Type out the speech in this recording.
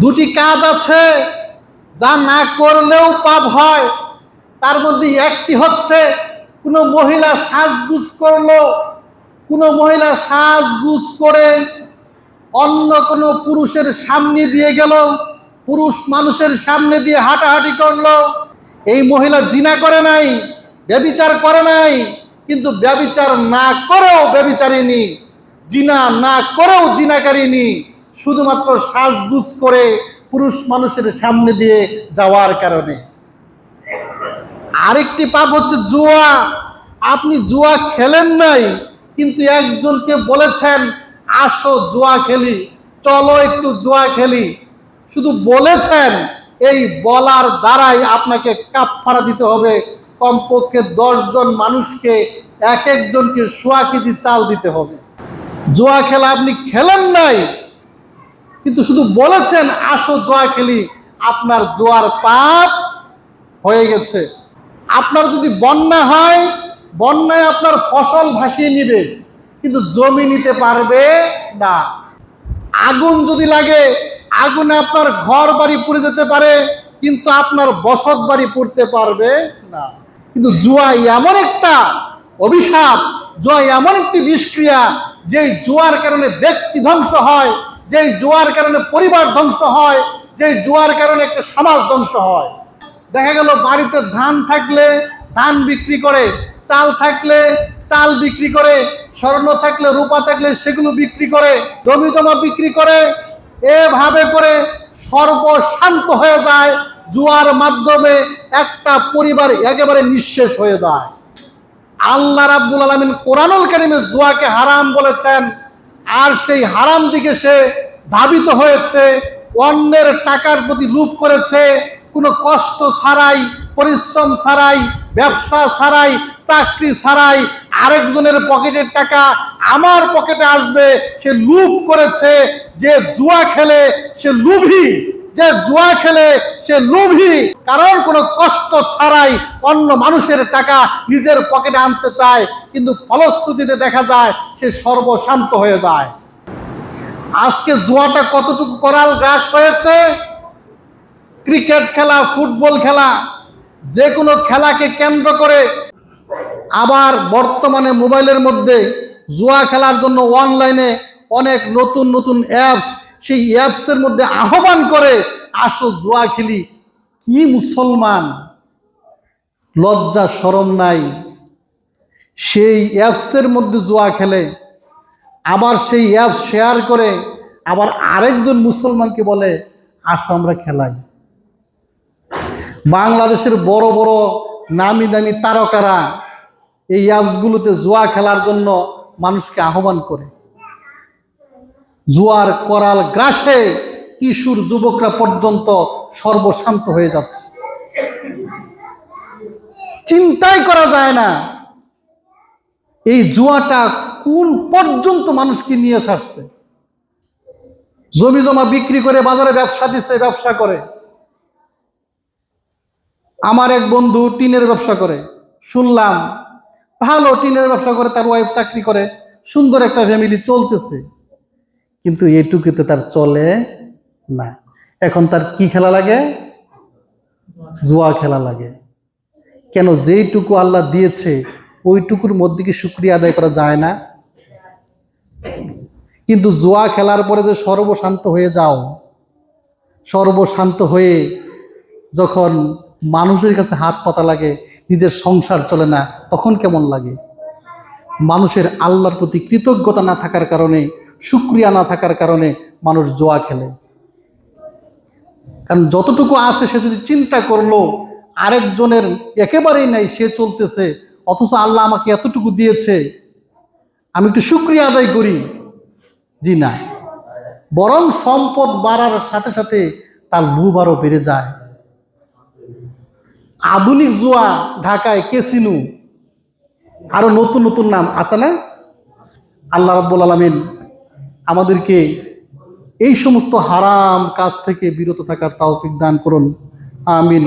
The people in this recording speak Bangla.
দুটি কাজ আছে, যা না করলেও পাপ হয়। তার মধ্যে একটি হচ্ছে, কোনো মহিলা সাজগুজ করল, কোনো মহিলা সাজগুজ করে অন্য কোনো পুরুষের সামনে দিয়ে গেল, পুরুষ মানুষের সামনে দিয়ে হাঁটাহাঁটি করল। এই মহিলা জিনা করে নাই, ব্যবিচার করে নাই, কিন্তু ব্যবিচার না করেও ব্যবিচারিনী জিনা না করেও জিনাকারিনী শুধুমাত্র সাজগুজ করে পুরুষ মানুষের সামনে দিয়ে যাওয়ার কারণে। আরেকটি পাপ হচ্ছে জুয়া। আপনি জুয়া খেলেন নাই, কিন্তু একজনকে বলেছেন, আসো জুয়া খেলি, চলো একটু জুয়া খেলি। শুধু বলেছেন, এই বলার দ্বারাই আপনাকে কাপ কাপফারা দিতে হবে। কমপক্ষে জন মানুষকে এক একজনকে সোয়া কেজি চাল দিতে হবে। জুয়া খেলা আপনি খেলেন নাই কিন্তু শুধু বলেছেন, আসো জুয়া খেলি, আপনার জোয়ার পাপ হয়ে গেছে। আপনার যদি বন্যা হয়, বন্যায় আপনার ফসল ভাসিয়ে নিবে, কিন্তু জমি নিতে পারবে না। আগুন যদি লাগে, আগুনে আপনার ঘর বাড়ি পুড়ে যেতে পারে, কিন্তু আপনার বসত বাড়ি পুড়তে পারবে না। কিন্তু জুয়া এমন একটা অভিশাপ, জুয়া এমন একটি বিষক্রিয়া, যেই জুয়ার কারণে ব্যক্তি ধ্বংস হয় যেই জুয়ার কারণে পরিবার ধ্বংস হয়, যেই জুয়ার কারণে একটা সমাজ ধ্বংস হয়। দেখা গেল বাড়িতে ধান থাকলে ধান বিক্রি করে, চাল থাকলে চাল বিক্রি করে, স্বর্ণ থাকলে রূপা থাকলে সেগুলো বিক্রি করে, জমি জমা বিক্রি করে, এভাবে করে সর্বশান্ত হয়ে যায়। জুয়ার মাধ্যমে একটা পরিবার একেবারে নিঃশেষ হয়ে যায়। আল্লাহ রাব্বুল আলমিন কোরআনুল কারিমে জুয়াকে হারাম বলেছেন। আর সেই হারাম দিকে সে ধাবিত হয়েছে, অন্যের টাকার প্রতি লোভ করেছে, কোনো কষ্ট ছাড়াই, পরিশ্রম ছাড়াই, ব্যবসা ছাড়াই, চাকরি ছাড়াই আরেকজনের পকেটের টাকা আমার পকেটে আসবে, সে লুপ করেছে, যে জুয়া খেলে সে লুভি, যে জুয়া খেলে সে লোভী। কারণ কোনো কষ্ট ছাড়াই অন্য মানুষের টাকা নিজের পকেটে আনতে চায়, কিন্তু ফলশ্রুতিতে দেখা যায় সে সর্বশান্ত হয়ে যায়। আজকে জুয়াটা কতটুকু করাল গ্রাস হয়েছে? ক্রিকেট খেলা, ফুটবল খেলা, যে কোনো খেলাকে কেন্দ্র করে। আবার বর্তমানে মোবাইলের মধ্যে জুয়া খেলার জন্য অনলাইনে অনেক নতুন নতুন অ্যাপস, সেই অ্যাপসের মধ্যে আহ্বান করে আসো জুয়া খেলি। কি মুসলমান? লজ্জা সরম নাই। সেই অ্যাপসের মধ্যে জুয়া খেলে, আবার সেই অ্যাপস শেয়ার করে, আবার আরেকজন মুসলমানকে বলে, আসো আমরা খেলাই। বাংলাদেশের বড় বড় নামি দামি তারকারা এই অ্যাপসগুলোতে জুয়া খেলার জন্য মানুষকে আহ্বান করে। জুয়ার করাল গ্রাসে কিশোর যুবকরা পর্যন্ত সর্বশান্ত হয়ে যাচ্ছে। চিন্তাই করা যায় না। এই জুয়াটা কোন পর্যন্ত মানুষকে নিয়ে ছাড়ছে? জমি জমা বিক্রি করে বাজারে ব্যবসা দিচ্ছে ব্যবসা করে। আমার এক বন্ধু টিনের ব্যবসা করে। শুনলাম, ভালো টিনের ব্যবসা করে, তার ওয়াইফ চাকরি করে। সুন্দর একটা ফ্যামিলি চলতেছে। কিন্তু এইটুকুতে তার চলে না। এখন তার কি খেলা লাগে? জুয়া খেলা লাগে। কেন যেইটুকু আল্লাহ দিয়েছে, ওইটুকুর মধ্যে কি শুক্রিয়া আদায় করা যায় না? কিন্তু জুয়া খেলার পরে যে সর্বশান্ত হয়ে যাও, সর্বশান্ত হয়ে যখন মানুষের কাছে হাত পাতা লাগে, নিজের সংসার চলে না, তখন কেমন লাগে? মানুষের আল্লাহর প্রতি কৃতজ্ঞতা না থাকার কারণে সুক্রিয়া না থাকার কারণে মানুষ জোয়া খেলে। কারণ যতটুকু আছে সে যদি চিন্তা করল, আরেকজনের একেবারেই নাই, সে চলতেছে, অথচ আল্লাহ আমাকে এতটুকু দিয়েছে। আমি একটু সুক্রিয়া আদায় করি। জি না। বরং সম্পদ বাড়ার সাথে সাথে তার লোভ আরও বেড়ে যায়। আধুনিক জুয়া ঢাকায় কেসিনু আরও নতুন নতুন নাম আছে না? আল্লাহ রাব্বুল আলমিন আমাদেরকে এই সমস্ত হারাম কাজ থেকে বিরত থাকার তাওফিক দান করুন। আমিন।